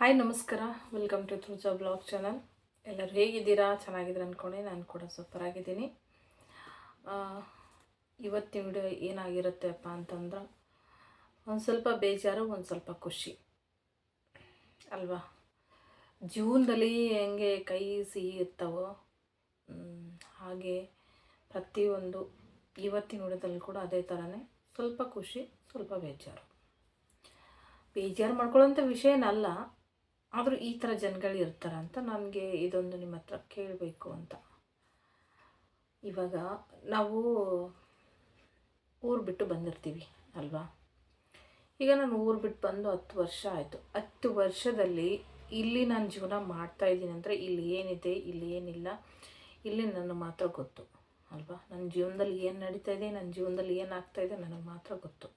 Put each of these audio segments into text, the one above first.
Hi, ನಮಸ್ಕಾರ. Welcome to ತ್ರುಜಾ blog channel ಎಲ್ಲರೂ ಹೇಗಿದ್ದೀರಾ? ಚೆನ್ನಾಗಿದ್ದೀರಾ ಅಂದ್ಕೊಂಡೆ ನಾನು ಕೂಡ ಸೂಪರ್ ಆಗಿದ್ದೀನಿ. ಇವತ್ತಿನ ವಿಡಿಯೋ ಏನಾಗಿರುತ್ತೆಪ್ಪ ಅಂತಂದ್ರೆ, ಒಂದು ಸ್ವಲ್ಪ ಬೇಜಾರು, ಒಂದು ಸ್ವಲ್ಪ ಖುಷಿ. ಅಲ್ವಾ? ಜೀವನದಲ್ಲಿ ಹೆಂಗೆ ಕೈ ಸಿಹಿ ಇರ್ತಾವೋ ಹಾಗೆ ಪ್ರತಿಯೊಂದು ಇವತ್ತಿನ ವಿಡಿಯೋದಲ್ಲಿ ಕೂಡ ಅದೇ ಥರನೇ ಸ್ವಲ್ಪ ಖುಷಿ, ಸ್ವಲ್ಪ ಬೇಜಾರು. ಬೇಜಾರು ಮಾಡ್ಕೊಳ್ಳೋಂಥ ವಿಷಯನಲ್ಲ ಆದರೂ ಈ ಥರ ಜನಗಳು ಇರ್ತಾರಂತ ನನಗೆ ಇದೊಂದು ನಿಮ್ಮ ಹತ್ರ ಕೇಳಬೇಕು ಅಂತ. ಇವಾಗ ನಾವು ಊರು ಬಿಟ್ಟು ಬಂದಿರ್ತೀವಿ ಅಲ್ವಾ? ಈಗ ನಾನು ಊರು ಬಿಟ್ಟು ಬಂದು ಹತ್ತು ವರ್ಷ ಆಯಿತು. ಹತ್ತು ವರ್ಷದಲ್ಲಿ ಇಲ್ಲಿ ನಾನು ಜೀವನ ಮಾಡ್ತಾ ಇದ್ದೀನಿ ಅಂದರೆ ಇಲ್ಲಿ ಏನಿದೆ, ಇಲ್ಲಿ ಏನಿಲ್ಲ, ಇಲ್ಲಿ ನನಗೆ ಮಾತ್ರ ಗೊತ್ತು, ಅಲ್ವಾ? ನನ್ನ ಜೀವನದಲ್ಲಿ ಏನು ನಡೀತಾ ಇದೆ ನನ್ನ ಜೀವನದಲ್ಲಿ ಏನು ಇದೆ, ನನಗೆ ಮಾತ್ರ ಗೊತ್ತು.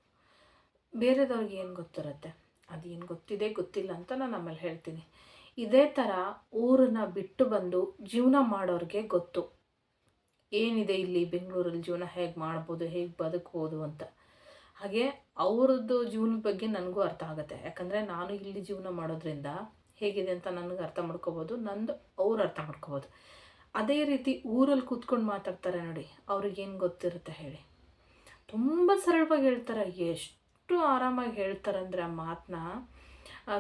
ಬೇರೆದವ್ರಿಗೆ ಏನು ಗೊತ್ತಿರುತ್ತೆ? ಅದೇನು ಗೊತ್ತಿದೆ ಗೊತ್ತಿಲ್ಲ ಅಂತ ನಾನು ನಮ್ಮಲ್ಲಿ ಹೇಳ್ತೀನಿ. ಇದೇ ಥರ ಊರನ್ನ ಬಿಟ್ಟು ಬಂದು ಜೀವನ ಮಾಡೋರಿಗೆ ಗೊತ್ತು. ಏನಿದೆ ಇಲ್ಲಿ ಬೆಂಗಳೂರಲ್ಲಿ ಜೀವನ ಹೇಗೆ ಮಾಡ್ಬೋದು, ಹೇಗೆ ಬದುಕ್ಬೋದು ಅಂತ. ಹಾಗೆ ಅವ್ರದ್ದು ಜೀವನದ ಬಗ್ಗೆ ನನಗೂ ಅರ್ಥ ಆಗುತ್ತೆ. ಯಾಕಂದರೆ ನಾನು ಇಲ್ಲಿ ಜೀವನ ಮಾಡೋದ್ರಿಂದ ಹೇಗಿದೆ ಅಂತ ನನಗೆ ಅರ್ಥ ಮಾಡ್ಕೋಬೋದು, ನಂದು ಅವ್ರು ಅರ್ಥ ಮಾಡ್ಕೋಬೋದು. ಅದೇ ರೀತಿ ಊರಲ್ಲಿ ಕೂತ್ಕೊಂಡು ಮಾತಾಡ್ತಾರೆ ನೋಡಿ, ಅವ್ರಿಗೇನು ಗೊತ್ತಿರುತ್ತೆ ಹೇಳಿ. ತುಂಬ ಸರಳವಾಗಿ ಹೇಳ್ತಾರೆ, ಎಷ್ಟು ಆರಾಮಾಗಿ ಹೇಳ್ತಾರಂದ್ರೆ ಆ ಮಾತನ್ನ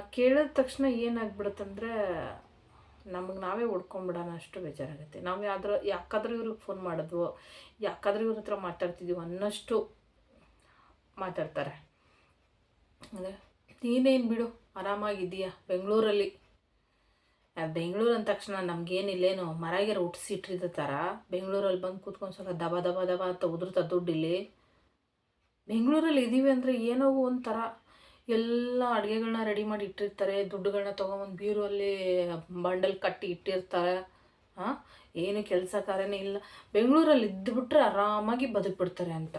ಕೇಳಿದ ತಕ್ಷಣ ಏನಾಗ್ಬಿಡುತ್ತಂದ್ರೆ, ನಮಗೆ ನಾವೇ ಹೊಡ್ಕೊಂಬಿಡೋಣ, ಅಷ್ಟು ಬೇಜಾರಾಗುತ್ತೆ. ನಾವು ಯಾವ್ದ್ರ, ಯಾಕಾದ್ರೂ ಇವ್ರಿಗೆ ಫೋನ್ ಮಾಡಿದ್ವೋ, ಯಾಕಾದ್ರೂ ಇವ್ರ ಹತ್ರ ಮಾತಾಡ್ತಿದ್ದೀವಿ ಅನ್ನಷ್ಟು ಮಾತಾಡ್ತಾರೆ. ಅಂದರೆ, ನೀನೇನು ಬಿಡು, ಆರಾಮಾಗಿದ್ದೀಯಾ, ಬೆಂಗಳೂರಲ್ಲಿ? ಬೆಂಗಳೂರು ಅಂದ ತಕ್ಷಣ ನಮಗೇನಿಲ್ಲೇನು ಮರಗೆರ ಹುಟ್ಟಿಸಿಟ್ಟಿದ್ದ ಥರ ಬೆಂಗಳೂರಲ್ಲಿ ಬಂದು ಕೂತ್ಕೊಂಡು ಸ್ವಲ್ಪ ದಬ ದಬ ದಬ ಅಂತ ಉದುರ್ತಾ ದುಡ್ಡು ಇಲ್ಲಿ ಬೆಂಗಳೂರಲ್ಲಿ ಇದ್ದೀವಿ ಅಂದರೆ ಏನೋ ಒಂಥರ ಎಲ್ಲ ಅಡುಗೆಗಳನ್ನ ರೆಡಿ ಮಾಡಿ ಇಟ್ಟಿರ್ತಾರೆ ದುಡ್ಡುಗಳನ್ನ ತೊಗೊಂಬಂದು ಬೀರುವಲ್ಲಿ ಬಂಡಲ್ ಕಟ್ಟಿ ಇಟ್ಟಿರ್ತಾರೆ. ಹಾಂ, ಏನು ಕೆಲಸ ಕಾರ್ಯನೇ ಇಲ್ಲ. ಬೆಂಗಳೂರಲ್ಲಿ ಇದ್ದುಬಿಟ್ರೆ ಆರಾಮಾಗಿ ಬದುಕ್ಬಿಡ್ತಾರೆ ಅಂತ.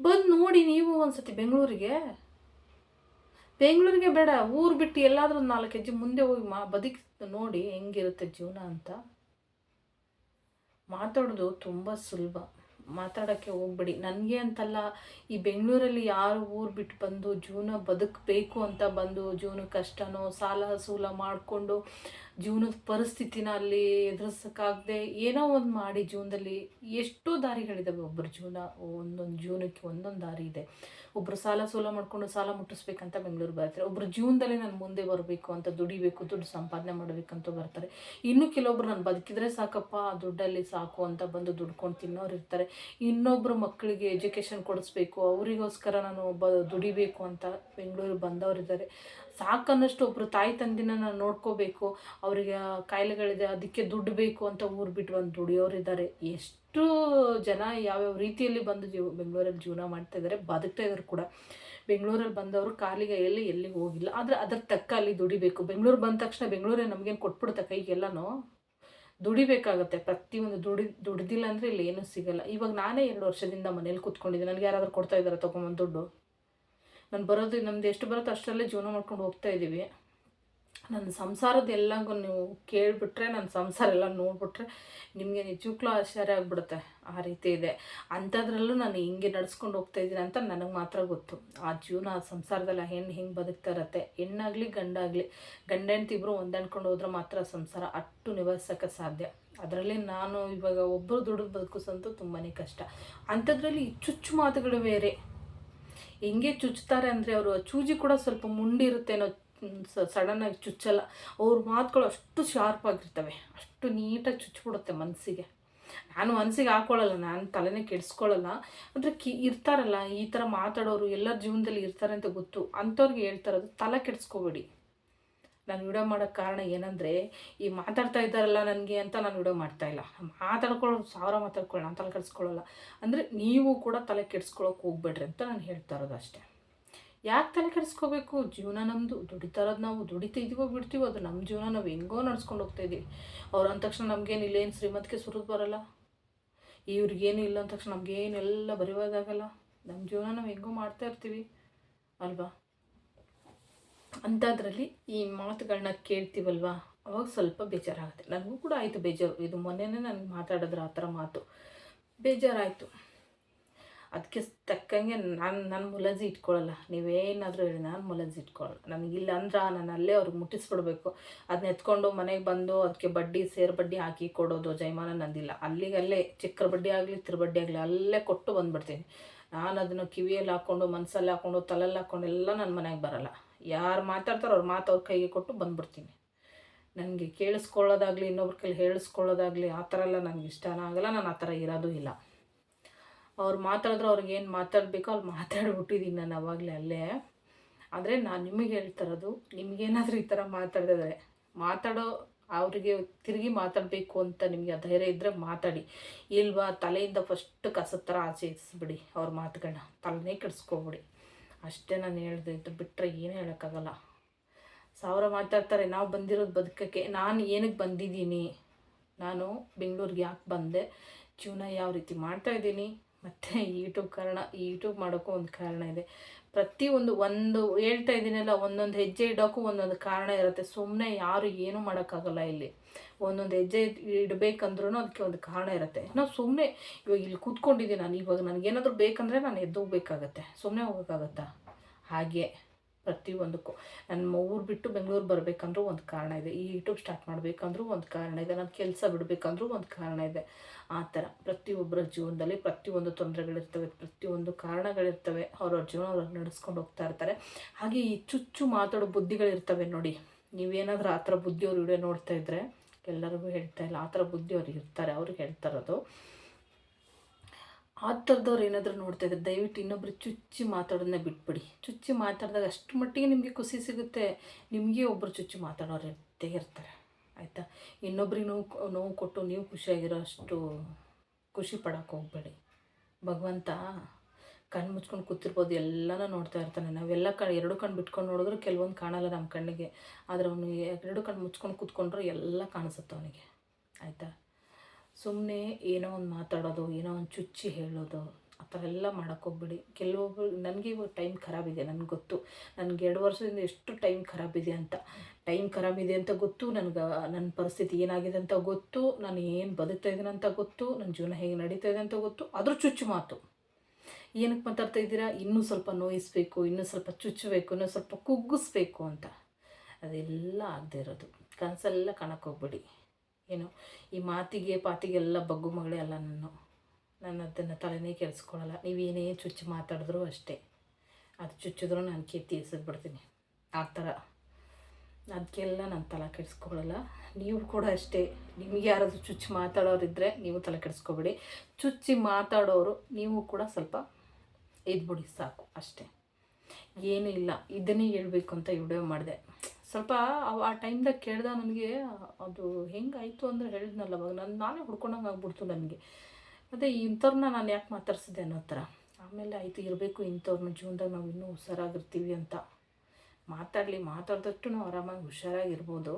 ಬಂದು ನೋಡಿ ನೀವು ಒಂದ್ಸತಿ ಬೆಂಗಳೂರಿಗೆ. ಬೆಂಗಳೂರಿಗೆ ಬೇಡ, ಊರು ಬಿಟ್ಟು ಎಲ್ಲಾದರೂ ಒಂದು ನಾಲ್ಕು ಹೆಜ್ಜೆ ಮುಂದೆ ಹೋಗಿ ಮಾ, ಬದುಕಿ ನೋಡಿ ಹೆಂಗಿರುತ್ತೆ ಜೀವನ ಅಂತ. ಮಾತಾಡೋದು ತುಂಬ ಸುಲಭ. ಮಾತಾಡೋಕ್ಕೆ ಹೋಗ್ಬೇಡಿ. ನನಗೆ ಅಂತಲ್ಲ, ಈ ಬೆಂಗಳೂರಲ್ಲಿ ಯಾರು ಊರು ಬಿಟ್ಟು ಬಂದು ಜೀವನ ಬದುಕಬೇಕು ಅಂತ ಬಂದು ಜೀವನ ಕಷ್ಟನೋ, ಸಾಲ ಸೂಲ ಮಾಡಿಕೊಂಡು ಜೀವನದ ಪರಿಸ್ಥಿತಿನ ಅಲ್ಲಿ ಎದುರಿಸೋಕ್ಕಾಗದೆ ಏನೋ ಒಂದು ಮಾಡಿ ಜೀವನದಲ್ಲಿ ಎಷ್ಟೋ ದಾರಿಗಳಿದ್ದಾವೆ ಒಬ್ಬರ ಜೀವನ. ಒಂದೊಂದು ಜೀವನಕ್ಕೆ ಒಂದೊಂದು ದಾರಿ ಇದೆ. ಒಬ್ಬರು ಸಾಲ ಸೂಲ ಮಾಡಿಕೊಂಡು ಸಾಲ ಮುಟ್ಟಿಸ್ಬೇಕಂತ ಬೆಂಗಳೂರು ಬರ್ತಾರೆ. ಒಬ್ಬರು ಜೀವನದಲ್ಲಿ ನಾನು ಮುಂದೆ ಬರಬೇಕು ಅಂತ ದುಡಿಬೇಕು, ದುಡ್ಡು ಸಂಪಾದನೆ ಮಾಡಬೇಕಂತ ಬರ್ತಾರೆ. ಇನ್ನು ಕೆಲವೊಬ್ರು ನಾನು ಬದುಕಿದ್ರೆ ಸಾಕಪ್ಪ, ದುಡ್ಡಲ್ಲಿ ಸಾಕು ಅಂತ ಬಂದು ದುಡ್ಕೊಂಡು ತಿನ್ನೋರು ಇರ್ತಾರೆ. ಇನ್ನೊಬ್ಬರು ಮಕ್ಕಳಿಗೆ ಎಜುಕೇಷನ್ ಕೊಡಿಸ್ಬೇಕು, ಅವರಿಗೋಸ್ಕರ ನಾನು ಒಬ್ಬ ದುಡಿಬೇಕು ಅಂತ ಬೆಂಗಳೂರು ಬಂದವರಿದ್ದಾರೆ. ಸಾಕನ್ನಷ್ಟು ಒಬ್ಬರು ತಾಯಿ ತಂದಿನ ನಾನು ನೋಡ್ಕೋಬೇಕು, ಅವರಿಗೆ ಕಾಯಿಲೆಗಳಿದೆ ಅದಕ್ಕೆ ದುಡ್ಡು ಬೇಕು ಅಂತ ಊರು ಬಿಟ್ಟು ಬಂದು ದುಡಿಯೋರಿದ್ದಾರೆ. ಎಷ್ಟು ಜನ ಯಾವ್ಯಾವ ರೀತಿಯಲ್ಲಿ ಬಂದು ಜೀವ, ಬೆಂಗಳೂರಲ್ಲಿ ಜೀವನ ಮಾಡ್ತಾ ಇದ್ದಾರೆ, ಬದುಕ್ತಾ ಇದ್ದಾರೆ ಕೂಡ. ಬೆಂಗಳೂರಲ್ಲಿ ಬಂದವರು ಕಾಲಿಗೆ, ಎಲ್ಲಿ ಹೋಗಿಲ್ಲ. ಆದರೆ ಅದ್ರ ತಕ್ಕ ಅಲ್ಲಿ ದುಡಿಬೇಕು. ಬೆಂಗಳೂರು ಬಂದ ತಕ್ಷಣ ಬೆಂಗಳೂರೇ ನಮಗೇನು ಕೊಟ್ಬಿಡುತ್ತೆ ಕೈಗೆಲ್ಲನೂ? ದುಡಿಬೇಕಾಗತ್ತೆ. ಪ್ರತಿಯೊಂದು ದುಡಿ, ದುಡ್ದಿಲ್ಲ ಅಂದರೆ ಇಲ್ಲಿ ಏನೂ ಸಿಗಲ್ಲ. ಇವಾಗ ನಾನೇ ಎರಡು ವರ್ಷದಿಂದ ಮನೇಲಿ ಕೂತ್ಕೊಂಡಿದ್ದೆ ನನಗೆ ಯಾರಾದರೂ ಕೊಡ್ತಾ ಇದ್ದಾರೆ ತೊಗೊಂಬಂದು ದುಡ್ಡು. ನಾನು ಬರೋದು ನಮ್ದು ಎಷ್ಟು ಬರುತ್ತೋ ಅಷ್ಟರಲ್ಲೇ ಜೀವನ ಮಾಡ್ಕೊಂಡು ಹೋಗ್ತಾ ಇದ್ದೀವಿ ನನ್ನ ಸಂಸಾರದ ನೀವು ಕೇಳಿಬಿಟ್ರೆ, ನನ್ನ ಸಂಸಾರ ಎಲ್ಲ ನೋಡಿಬಿಟ್ರೆ ನಿಮಗೆ ನಿಜಕ್ಕೂ ಆಶ್ಚರ್ಯ ಆಗಿಬಿಡುತ್ತೆ. ಆ ರೀತಿ ಇದೆ. ಅಂಥದ್ರಲ್ಲೂ ನಾನು ಹಿಂಗೆ ನಡ್ಸ್ಕೊಂಡು ಹೋಗ್ತಾ ಇದ್ದೀನಿ ಅಂತ ನನಗೆ ಮಾತ್ರ ಗೊತ್ತು. ಆ ಜೀವನ, ಆ ಸಂಸಾರದಲ್ಲಿ ಹೆಣ್ಣು ಹೆಂಗೆ ಬದುಕ್ತಾ ಇರತ್ತೆ? ಹೆಣ್ಣಾಗಲಿ, ಗಂಡಾಗಲಿ ಗಂಡ ಹೆಂಡ್ತಿಬ್ರು ಹೋದ್ರೆ ಮಾತ್ರ ಸಂಸಾರ ಅಟ್ಟು ನಿಭಾಯಿಸೋಕ್ಕೆ ಸಾಧ್ಯ. ಅದರಲ್ಲಿ ನಾನು ಇವಾಗ ಒಬ್ಬರು ದುಡಿದು ಬದುಕಿಸಂತೂ ತುಂಬಾ ಕಷ್ಟ. ಅಂಥದ್ರಲ್ಲಿ ಚುಚ್ಚು ಮಾತುಗಳು ಬೇರೆ. ಹೆಂಗೆ ಚುಚ್ತಾರೆ ಅಂದರೆ ಅವರು ಚೂಜಿ ಕೂಡ ಸ್ವಲ್ಪ ಮುಂಡಿರುತ್ತೇನೋ ಸಡನ್ನಾಗಿ ಚುಚ್ಚಲ್ಲ. ಅವ್ರ ಮಾತುಗಳು ಅಷ್ಟು ಶಾರ್ಪ್ ಆಗಿರ್ತವೆ. ಅಷ್ಟು ನೀಟಾಗಿ ಚುಚ್ಚಿಬಿಡುತ್ತೆ ಮನಸ್ಸಿಗೆ ನಾನು ಮನಸ್ಸಿಗೆ ಹಾಕೊಳ್ಳಲ್ಲ, ನಾನು ತಲೆನೇ ಕೆಡಿಸ್ಕೊಳ್ಳಲ್ಲ. ಅಂದರೆ ಕಿ ಇರ್ತಾರಲ್ಲ, ಈ ಥರ ಮಾತಾಡೋರು ಎಲ್ಲರ ಜೀವನದಲ್ಲಿ ಇರ್ತಾರೆ ಅಂತ ಗೊತ್ತು. ಅಂಥವ್ರಿಗೆ ಹೇಳ್ತಾರದು ತಲೆ ಕೆಡಿಸ್ಕೋಬೇಡಿ. ನಾನು ವಿಡಿಯೋ ಮಾಡೋಕ್ಕೆ ಕಾರಣ ಏನಂದರೆ, ಈ ಮಾತಾಡ್ತಾ ಇದ್ದಾರಲ್ಲ ನನಗೆ ಅಂತ ನಾನು ವಿಡಿಯೋ ಮಾಡ್ತಾ ಇಲ್ಲ. ಮಾತಾಡ್ಕೊಳ್ಳೋದು ಸಾವಿರ ಮಾತಾಡ್ಕೊಳ್ಳೋಣ ತಲೆ ಕೆಡಿಸ್ಕೊಳ್ಳಲ್ಲ. ಅಂದರೆ ನೀವು ಕೂಡ ತಲೆ ಕೆಡಿಸ್ಕೊಳ್ಳೋಕೆ ಹೋಗ್ಬೇಡ್ರಿ ಅಂತ ನಾನು ಹೇಳ್ತಾ ಇರೋದು ಅಷ್ಟೇ. ಯಾಕೆ ತಲೆ ಕೆಡಿಸ್ಕೋಬೇಕು? ಜೀವನ ನಮ್ಮದು ದುಡಿತಾರದು ನಾವು ದುಡಿತಿದ್ದೀವೋ ಬಿಡ್ತೀವೋ ಅದು ನಮ್ಮ ಜೀವನ. ನಾವು ಹೆಂಗೋ ನಡ್ಸ್ಕೊಂಡು ಹೋಗ್ತಾ ಇದ್ದೀವಿ ಅವ್ರು ಅಂದ ತಕ್ಷಣ ನಮಗೇನು ಇಲ್ಲೇನು ಶ್ರೀಮಂತಿಗೆ ಸುರಿದು ಬರಲ್ಲ. ಇವ್ರಿಗೇನು ಇಲ್ಲ ಅಂದ ತಕ್ಷಣ ನಮಗೇನೆಲ್ಲ ಬರೆಯೋದಾಗಲ್ಲ. ನಮ್ಮ ಜೀವನ ನಾವು ಹೆಂಗೋ ಮಾಡ್ತಾ ಇರ್ತೀವಿ. ಅಲ್ವಾ? ಅಂಥದ್ರಲ್ಲಿ ಈ ಮಾತುಗಳನ್ನ ಕೇಳ್ತೀವಲ್ವಾ? ಅವಾಗ ಸ್ವಲ್ಪ ಬೇಜಾರಾಗುತ್ತೆ. ನನಗೂ ಕೂಡ ಆಯಿತು ಬೇಜಾರು. ಇದು ಮೊನ್ನೆನೇ ನನಗೆ ಮಾತಾಡಿದ್ರೆ ಆ ಥರ ಮಾತು. ಬೇಜಾರಾಯಿತು. ಅದಕ್ಕೆ ತಕ್ಕಂಗೆ ನಾನು ನನ್ನ ಮುಲಜಿ ಇಟ್ಕೊಳ್ಳಲ್ಲ ನೀವೇನಾದರೂ ಹೇಳಿ ನಾನು ಮುಲಜಿ ಇಟ್ಕೊಳ್ಳಲ್ಲ ನನಗಿಲ್ಲ ಅಂದ್ರೆ ನಾನು ಅಲ್ಲೇ ಅವ್ರಿಗೆ ಮುಟ್ಟಿಸ್ಬಿಡ್ಬೇಕು. ಅದನ್ನ ಎತ್ಕೊಂಡು ಮನೆಗೆ ಬಂದು ಅದಕ್ಕೆ ಬಡ್ಡಿ ಸೇರ್ ಬಡ್ಡಿ ಹಾಕಿ ಕೊಡೋದು ಜೈಮಾನ ನಂದಿಲ್ಲ. ಅಲ್ಲಿಗಲ್ಲೇ ಚಿಕ್ಕರ ಬಡ್ಡಿ ಆಗಲಿ ತಿರುಬಡ್ಡಿ ಆಗಲಿ ಅಲ್ಲೇ ಕೊಟ್ಟು ಬಂದುಬಿಡ್ತೀನಿ. ನಾನು ಅದನ್ನು ಕಿವಿಯಲ್ಲಿ ಹಾಕ್ಕೊಂಡು ಮನಸ್ಸಲ್ಲಿ ಹಾಕ್ಕೊಂಡು ತಲೆಯಲ್ಲಿ ಹಾಕ್ಕೊಂಡು ಎಲ್ಲ ನನ್ನ ಮನೆಗೆ ಬರಲ್ಲ. ಯಾರು ಮಾತಾಡ್ತಾರೋ ಅವ್ರ ಮಾತು ಅವ್ರ ಕೈಗೆ ಕೊಟ್ಟು ಬಂದುಬಿಡ್ತೀನಿ. ನನಗೆ ಕೇಳಿಸ್ಕೊಳ್ಳೋದಾಗಲಿ, ಇನ್ನೊಬ್ರ ಕೈಲಿ ಹೇಳಿಸ್ಕೊಳ್ಳೋದಾಗಲಿ ಆ ಥರ ಎಲ್ಲ ನನಗೆ ಇಷ್ಟನೇ ಆಗಲ್ಲ. ನಾನು ಆ ಥರ ಇರೋದು ಇಲ್ಲ. ಅವ್ರು ಮಾತಾಡಿದ್ರೆ ಅವ್ರಿಗೆ ಏನು ಮಾತಾಡಬೇಕೋ ಅಲ್ಲಿ ಮಾತಾಡ್ಬಿಟ್ಟಿದ್ದೀನಿ ನಾನು ಅವಾಗಲೇ ಅಲ್ಲೇ. ಆದರೆ ನಾನು ನಿಮಗೆ ಹೇಳ್ತಿರೋದು, ನಿಮಗೇನಾದರೂ ಈ ಥರ ಮಾತಾಡಿದ್ರೆ ಮಾತಾಡೋ ಅವರಿಗೆ ತಿರುಗಿ ಮಾತಾಡಬೇಕು ಅಂತ ನಿಮಗೆ ಧೈರ್ಯ ಇದ್ದರೆ ಮಾತಾಡಿ. ಇಲ್ವಾ, ತಲೆಯಿಂದ ಫಸ್ಟ್ ಕಸದ ಥರ ಆಚೆ ಇರಿಸ್ಬಿಡಿ ಅವ್ರ ಮಾತುಗಳನ್ನ ತಲೆನೇ ಕೆಡಿಸ್ಕೊಬಿಡಿ. ಅಷ್ಟೇ ನಾನು ಹೇಳ್ದೆ, ಇದು ಬಿಟ್ಟರೆ ಏನೂ ಹೇಳೋಕ್ಕಾಗಲ್ಲ. ಸಾವಿರ ಮಾತಾಡ್ತಾರೆ, ನಾವು ಬಂದಿರೋದು ಬದುಕಕ್ಕೆ, ನಾನು ಏನಕ್ಕೆ ಬಂದಿದ್ದೀನಿ? ನಾನು ಬೆಂಗಳೂರಿಗೆ ಯಾಕೆ ಬಂದೆ? ಜೀವನ ಯಾವ ರೀತಿ ಮಾಡ್ತಾಯಿದ್ದೀನಿ ಮತ್ತು ಯೂಟ್ಯೂಬ್ ಕಾರಣ ಯೂಟ್ಯೂಬ್ ಮಾಡೋಕ್ಕೂ ಒಂದು ಕಾರಣ ಇದೆ. ಪ್ರತಿಯೊಂದು ಒಂದು ಹೇಳ್ತಾ ಇದ್ದೀನಲ್ಲ, ಒಂದೊಂದು ಹೆಜ್ಜೆ ಇಡೋಕ್ಕೂ ಒಂದೊಂದು ಕಾರಣ ಇರುತ್ತೆ. ಸುಮ್ಮನೆ ಯಾರು ಏನೂ ಮಾಡೋಕ್ಕಾಗಲ್ಲ ಇಲ್ಲಿ. ಒಂದೊಂದು ಹೆಜ್ಜೆ ಇಡಬೇಕಂದ್ರೂ ಅದಕ್ಕೆ ಒಂದು ಕಾರಣ ಇರುತ್ತೆ. ನಾವು ಸುಮ್ಮನೆ ಇವಾಗ ಇಲ್ಲಿ ಕೂತ್ಕೊಂಡಿದ್ದೀನಿ ನಾನು. ಇವಾಗ ನನಗೇನಾದರೂ ಬೇಕಂದರೆ ನಾನು ಎದ್ದೋಗ್ಬೇಕಾಗತ್ತೆ ಸುಮ್ಮನೆ ಹೋಗೋಕ್ಕಾಗತ್ತಾ? ಹಾಗೆ. ಪ್ರತಿಯೊಂದಕ್ಕೂ. ನನ್ನ ಊರು ಬಿಟ್ಟು ಬೆಂಗಳೂರು ಬರಬೇಕಂದ್ರೂ ಒಂದು ಕಾರಣ ಇದೆ. ಈ ಯೂಟ್ಯೂಬ್ ಸ್ಟಾರ್ಟ್ ಮಾಡಬೇಕಂದ್ರೂ ಒಂದು ಕಾರಣ ಇದೆ. ನನ್ನ ಕೆಲಸ ಬಿಡಬೇಕಂದ್ರೂ ಒಂದು ಕಾರಣ ಇದೆ. ಆ ಥರ ಪ್ರತಿಯೊಬ್ಬರ ಜೀವನದಲ್ಲಿ ಪ್ರತಿಯೊಂದು ತೊಂದರೆಗಳಿರ್ತವೆ, ಪ್ರತಿಯೊಂದು ಕಾರಣಗಳಿರ್ತವೆ. ಅವ್ರವ್ರ ಜೀವನ ಅವ್ರು ನಡೆಸ್ಕೊಂಡು ಹೋಗ್ತಾ ಇರ್ತಾರೆ. ಹಾಗೆ ಈ ಚುಚ್ಚು ಮಾತಾಡೋ ಬುದ್ಧಿಗಳಿರ್ತವೆ ನೋಡಿ. ನೀವೇನಾದರೂ ಆ ಥರ ಬುದ್ಧಿಯವ್ರು ವಿಡಿಯೋ ನೋಡ್ತಾ ಇದ್ದರೆ ಎಲ್ಲರಿಗೂ ಹೇಳ್ತಾ ಇಲ್ಲ. ಆ ಥರ ಬುದ್ಧಿಯವ್ರು ಇರ್ತಾರೆ. ಅವ್ರಿಗೆ ಹೇಳ್ತಾ ಇರೋದು. ಆ ಥರದವ್ರು ಏನಾದರೂ ನೋಡ್ತಾ ಇದ್ದಾರೆ ದಯವಿಟ್ಟು ಇನ್ನೊಬ್ರು ಚುಚ್ಚಿ ಮಾತಾಡೋದನ್ನ ಬಿಟ್ಬಿಡಿ. ಚುಚ್ಚಿ ಮಾತಾಡಿದಾಗ ಅಷ್ಟು ಮಟ್ಟಿಗೆ ನಿಮಗೆ ಖುಷಿ ಸಿಗುತ್ತೆ. ನಿಮಗೆ ಒಬ್ಬರು ಚುಚ್ಚಿ ಮಾತಾಡೋರು ಇರ್ತೇ ಇರ್ತಾರೆ. ಆಯಿತಾ? ಇನ್ನೊಬ್ರಿಗೆ ನೋವು ನೋವು ಕೊಟ್ಟು ನೀವು ಖುಷಿಯಾಗಿರೋ ಅಷ್ಟು ಖುಷಿ ಪಡೋಕೆ ಹೋಗಬೇಡಿ. ಭಗವಂತ ಕಣ್ಣು ಮುಚ್ಕೊಂಡು ಕೂತಿರ್ಬೋದು. ಎಲ್ಲನೂ ನೋಡ್ತಾ ಇರ್ತಾನೆ. ನಾವೆಲ್ಲ ಕಣ್ಣು ಎರಡು ಕಣ್ಣು ಬಿಟ್ಕೊಂಡು ನೋಡಿದ್ರೆ ಕೆಲವೊಂದು ಕಾಣಲ್ಲ ನಮ್ಮ ಕಣ್ಣಿಗೆ. ಆದರೆ ಅವನು ಎರಡು ಕಣ್ಣು ಮುಚ್ಕೊಂಡು ಕೂತ್ಕೊಂಡ್ರೆ ಎಲ್ಲ ಕಾಣಿಸುತ್ತೆ ಅವನಿಗೆ. ಆಯಿತಾ? ಸುಮ್ಮನೆ ಏನೋ ಒಂದು ಮಾತಾಡೋದು, ಏನೋ ಒಂದು ಚುಚ್ಚಿ ಹೇಳೋದು, ಆ ಥರ ಎಲ್ಲ ಮಾಡೋಕ್ಕೋಗ್ಬೇಡಿ ಕೆಲವೊಬ್ರು, ನನಗೆ ಇವಾಗ ಟೈಮ್ ಖರಾಬಿದೆ ನನಗೆ ಗೊತ್ತು. ನನಗೆ ಎರಡು ವರ್ಷದಿಂದ ಎಷ್ಟು ಟೈಮ್ ಖರಾಬಿದೆ ಅಂತ. ಟೈಮ್ ಖರಾಬಿದೆ ಅಂತ ಗೊತ್ತು, ನನಗೆ ನನ್ನ ಪರಿಸ್ಥಿತಿ ಏನಾಗಿದೆ ಅಂತ ಗೊತ್ತು, ನಾನು ಏನು ಬದುಕ್ತಾ ಇದ್ದೀನಿ ಅಂತ ಗೊತ್ತು ನನ್ನ ಜೀವನ ಹೇಗೆ ನಡೀತಾ ಇದೆ ಅಂತ ಗೊತ್ತು. ಅದ್ರ ಚುಚ್ಚು ಮಾತು. ಏನಕ್ಕೆ ಮಾತಾಡ್ತಾ ಇದ್ದೀರಾ? ಇನ್ನೂ ಸ್ವಲ್ಪ ನೋಯಿಸ್ಬೇಕು, ಇನ್ನೂ ಸ್ವಲ್ಪ ಚುಚ್ಚಬೇಕು, ಇನ್ನೂ ಸ್ವಲ್ಪ ಕುಗ್ಗಿಸ್ಬೇಕು ಅಂತ. ಅದೆಲ್ಲ ಆಗದೆ ಇರೋದು. ಕನಸೆಲ್ಲ ಕಾಣಕ್ಕೋಗ್ಬೇಡಿ ಏನು? ಈ ಮಾತಿಗೆ ಪಾತಿಗೆಲ್ಲ ಬಗ್ಗು ಮಗಳೇ ಅಲ್ಲ ನಾನು. ನಾನು ಅದನ್ನು ತಲೆನೇ ಕೆಡಿಸ್ಕೊಳ್ಳಲ್ಲ ನೀವೇನೇ ಚುಚ್ಚು ಮಾತಾಡಿದ್ರು ಅಷ್ಟೇ. ಅದು ಚುಚ್ಚಿದ್ರು ನಾನು ಕೆತ್ತಿ ಬಿಡ್ತೀನಿ ಆ ಥರ. ಅದಕ್ಕೆಲ್ಲ ನಾನು ತಲೆ ಕೆಡಿಸ್ಕೊಳ್ಳಲ್ಲ ನೀವು ಕೂಡ ಅಷ್ಟೇ. ನಿಮಗೆ ಯಾರಾದರೂ ಚುಚ್ಚು ಮಾತಾಡೋರಿದ್ದರೆ ನೀವು ತಲೆ ಕೆಡಿಸ್ಕೊಬೇಡಿ. ಚುಚ್ಚಿ ಮಾತಾಡೋರು ನೀವು ಕೂಡ ಸ್ವಲ್ಪ ಇದ್ಬಿಡಿ ಸಾಕು. ಅಷ್ಟೇ. ಏನೂ ಇಲ್ಲ. ಇದನ್ನೇ ಹೇಳಬೇಕು ಅಂತ ವಿಡಿಯೋ ಮಾಡಿದೆ. ಸ್ವಲ್ಪ ಆ ಟೈಮ್ದಾಗ ಕೇಳ್ದ ನನಗೆ, ಅದು ಹೆಂಗಾಯಿತು ಅಂದ್ರೆ ಹೇಳಿದ್ನಲ್ಲ ಅವಾಗ. ನಾನು, ನಾನೇ ಹುಡ್ಕೊಂಡಂಗೆ ಆಗ್ಬಿಡ್ತು ನನಗೆ. ಮತ್ತು ಇಂಥವ್ರನ್ನ ನಾನು ಯಾಕೆ ಮಾತಾಡ್ಸಿದ್ದೆ ಅನ್ನೋ ಥರ ಆಮೇಲೆ ಆಯಿತು, ಇರಬೇಕು ಇಂಥವ್ರನ್ನ ಜೀವನದಾಗ ನಾವು ಇನ್ನೂ ಹುಷಾರಾಗಿರ್ತೀವಿ ಅಂತ. ಮಾತಾಡಲಿ ಮಾತಾಡಿದಷ್ಟು ನಾವು ಆರಾಮಾಗಿ ಹುಷಾರಾಗಿರ್ಬೋದು.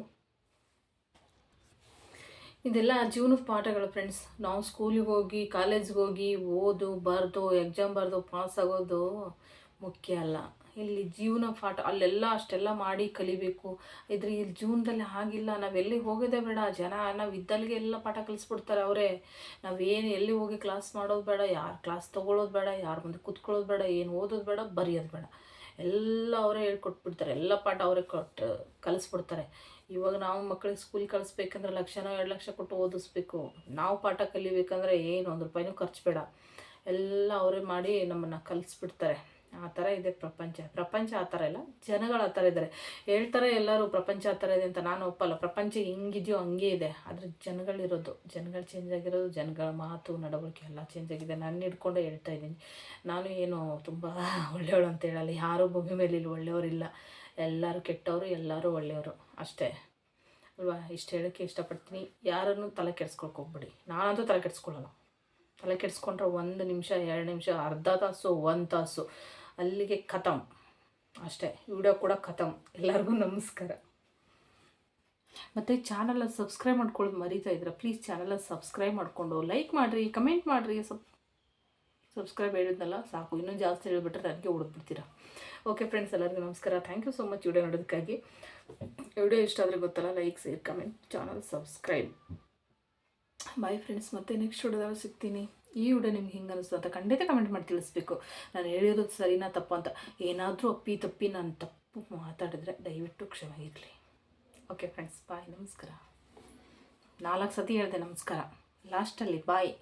ಇದೆಲ್ಲ ಜೀವನದ ಪಾಠಗಳು ಫ್ರೆಂಡ್ಸ್ ನಾವು ಸ್ಕೂಲಿಗೆ ಹೋಗಿ ಕಾಲೇಜ್ಗೆ ಹೋಗಿ ಓದು, ಬರೆದು ಎಕ್ಸಾಮ್ ಬರೆದು ಪಾಸ್ ಆಗೋದು ಮುಖ್ಯ ಅಲ್ಲ. ಇಲ್ಲಿ ಜೀವನ ಪಾಠ, ಅಲ್ಲೆಲ್ಲ ಅಷ್ಟೆಲ್ಲ ಮಾಡಿ ಕಲಿಬೇಕು. ಇದ್ರ ಇಲ್ಲಿ ಜೀವನದಲ್ಲಿ ಹಾಗಿಲ್ಲ. ನಾವು ಎಲ್ಲಿ ಹೋಗೋದೇ ಬೇಡ. ಜನ ನಾವು ಇದ್ದಲ್ಲಿಗೆ ಎಲ್ಲ ಪಾಠ ಕಲಿಸ್ಬಿಡ್ತಾರೆ ಅವರೇ. ನಾವೇನು ಎಲ್ಲಿ ಹೋಗಿ ಕ್ಲಾಸ್ ಮಾಡೋದು ಬೇಡ. ಯಾರು ಕ್ಲಾಸ್ ತೊಗೊಳ್ಳೋದು ಬೇಡ. ಯಾರ ಮುಂದೆ ಕೂತ್ಕೊಳ್ಳೋದು ಬೇಡ. ಏನು ಓದೋದು ಬೇಡ. ಬರೆಯೋದು ಬೇಡ. ಎಲ್ಲ ಅವರೇ ಹೇಳ್ಕೊಟ್ಬಿಡ್ತಾರೆ. ಎಲ್ಲ ಪಾಠ ಅವರೇ ಕೊಟ್ಟು ಕಲಿಸ್ಬಿಡ್ತಾರೆ. ಇವಾಗ ನಾವು ಮಕ್ಕಳಿಗೆ ಸ್ಕೂಲ್ ಕಳಿಸ್ಬೇಕಂದ್ರೆ ಲಕ್ಷನೋ ಎರಡು ಲಕ್ಷ ಕೊಟ್ಟು ಓದಿಸ್ಬೇಕು. ನಾವು ಪಾಠ ಕಲಿಬೇಕಂದ್ರೆ ಏನು ಒಂದು ರೂಪಾಯಿನೂ ಖರ್ಚು ಬೇಡ. ಎಲ್ಲ ಅವರೇ ಮಾಡಿ ನಮ್ಮನ್ನು ಕಲಿಸ್ಬಿಡ್ತಾರೆ. ಆ ಥರ ಇದೆ ಪ್ರಪಂಚ. ಪ್ರಪಂಚ ಆ ಥರ ಇಲ್ಲ, ಜನಗಳು ಆ ಥರ ಇದ್ದಾರೆ. ಹೇಳ್ತಾರೆ ಎಲ್ಲರೂ ಪ್ರಪಂಚ ಆ ಥರ ಇದೆ ಅಂತ ನಾನು ಒಪ್ಪಲ್ಲ. ಪ್ರಪಂಚ ಹೆಂಗಿದೆಯೋ ಹಂಗೆ ಇದೆ. ಆದರೆ ಜನಗಳಿರೋದು ಜನಗಳು ಚೇಂಜ್ ಆಗಿರೋದು, ಜನಗಳ ಮಾತು, ನಡವಳಿಕೆ ಎಲ್ಲ ಚೇಂಜ್ ಆಗಿದೆ. ನಾನು ಹಿಡ್ಕೊಂಡೆ ಹೇಳ್ತಾ ಇದ್ದೀನಿ. ನಾನು ಏನು ತುಂಬ ಒಳ್ಳೆಯವಳು ಅಂತ ಹೇಳಲ್ಲ. ಯಾರೂ ಭೂಮಿ ಮೇಲೆ ಇಲ್ಲಿ ಒಳ್ಳೆಯವರಿಲ್ಲ ಎಲ್ಲರೂ ಕೆಟ್ಟವರು, ಎಲ್ಲರೂ ಒಳ್ಳೆಯವರು. ಅಷ್ಟೇ. ಅಲ್ವಾ? ಇಷ್ಟು ಹೇಳೋಕ್ಕೆ ಇಷ್ಟಪಡ್ತೀನಿ. ಯಾರನ್ನು ತಲೆ ಕೆಡ್ಸ್ಕೊಳಕ್ಕೆ ಹೋಗ್ಬಿಡಿ. ನಾನಂತೂ ತಲೆ ಕೆಡ್ಸ್ಕೊಳ್ಳೋಣ ತಲೆ ಕೆಡಿಸ್ಕೊಂಡ್ರೆ ಒಂದು ನಿಮಿಷ, ಎರಡು ನಿಮಿಷ, ಅರ್ಧ ತಾಸು, ಒಂದು ತಾಸು. ಅಲ್ಲಿಗೆ ಖತಮ್ ಅಷ್ಟೇ, ವಿಡಿಯೋ ಕೂಡ ಖತಮ್ ಎಲ್ಲರಿಗೂ ನಮಸ್ಕಾರ. ಮತ್ತು ಚಾನಲ್ ಸಬ್ಸ್ಕ್ರೈಬ್ ಮಾಡ್ಕೊಳ್ಳೋದು ಮರೀತಾ ಇದ್ರೆ ಪ್ಲೀಸ್ ಚಾನಲ್ ಸಬ್ಸ್ಕ್ರೈಬ್ ಮಾಡಿಕೊಂಡು ಲೈಕ್ ಮಾಡಿರಿ ಕಮೆಂಟ್ ಮಾಡಿರಿ, ಸಬ್ ಸಬ್ಸ್ಕ್ರೈಬ್ ಹೇಳಿದ್ನಲ್ಲ, ಸಾಕು. ಇನ್ನೂ ಜಾಸ್ತಿ ಹೇಳಿಬಿಟ್ರೆ ನನಗೆ ಹುಡುಕ್ಬಿಡ್ತೀರಾ ಓಕೆ ಫ್ರೆಂಡ್ಸ್ ಎಲ್ಲರಿಗೂ ನಮಸ್ಕಾರ. Thank you so much video ನೋಡೋದಕ್ಕಾಗಿ. Video ಇಷ್ಟ ಆದರೆ ಗೊತ್ತಲ್ಲ like share comment channel subscribe bye friends ಮತ್ತೆ ನೆಕ್ಸ್ಟ್ ಹೊಡೆದಾಗ ಸಿಗ್ತೀನಿ. ಈ ವಿಡಿಯೋ ನಿಮ್ಗೆ ಹಿಂಗೆ ಅನಿಸ್ತು ಅಂತ ಖಂಡಿತ ಕಮೆಂಟ್ ಮಾಡಿ ತಿಳಿಸ್ಬೇಕು. ನಾನು ಹೇಳಿರೋದು ಸರಿನಾ ತಪ್ಪು ಅಂತ. ಏನಾದರೂ ಅಪ್ಪಿ ತಪ್ಪಿ ನಾನು ತಪ್ಪು ಮಾತಾಡಿದ್ರೆ ದಯವಿಟ್ಟು ಕ್ಷಮೆ ಇರಲಿ. ಓಕೆ ಫ್ರೆಂಡ್ಸ್ ಬಾಯ್ ನಮಸ್ಕಾರ. ನಾಲ್ಕು ಸತಿ ಹೇಳಿದೆ ನಮಸ್ಕಾರ. ಲಾಸ್ಟಲ್ಲಿ ಬಾಯ್